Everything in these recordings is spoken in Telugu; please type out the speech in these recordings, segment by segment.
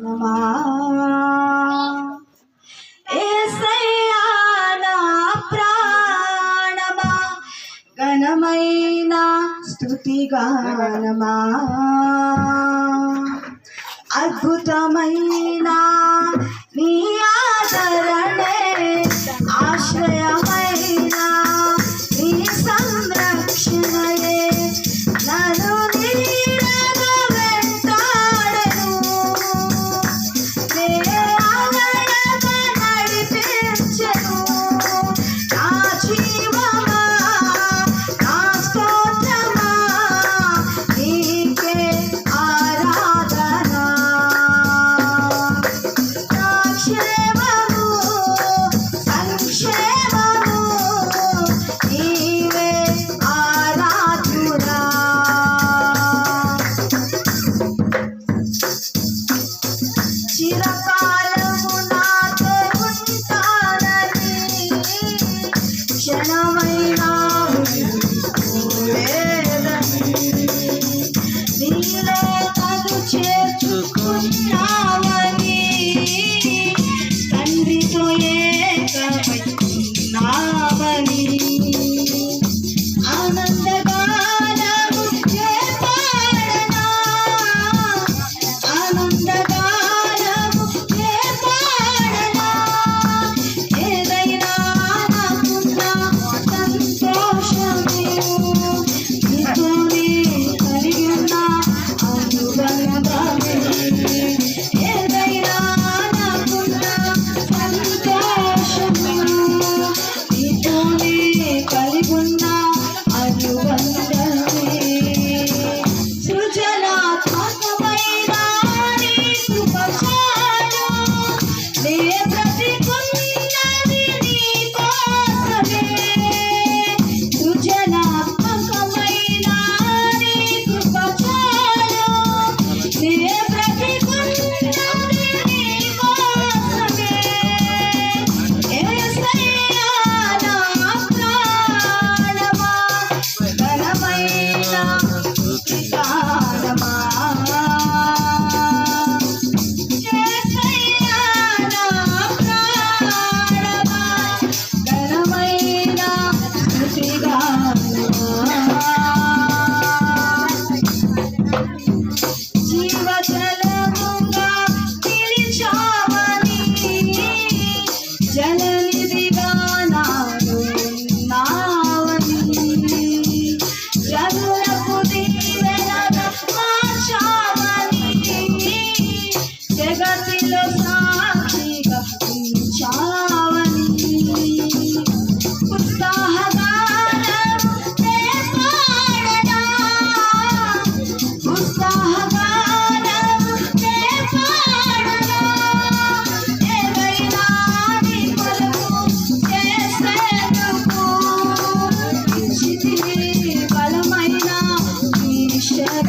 నమా యేసయ్యా నా ప్రాణమా ఘనమైన స్తుతిగానమా అద్భుతమైన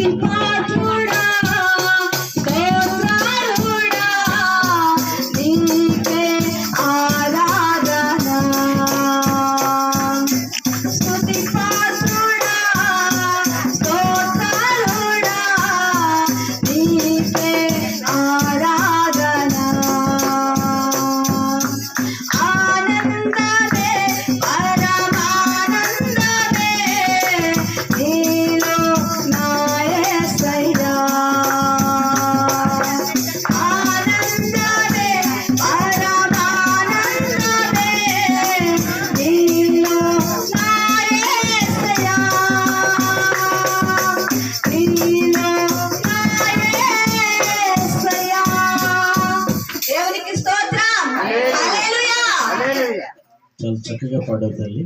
Still part ನಾನು ಚಕ್ರಿಯ ಪಾಡ್ಯದಲ್ಲಿ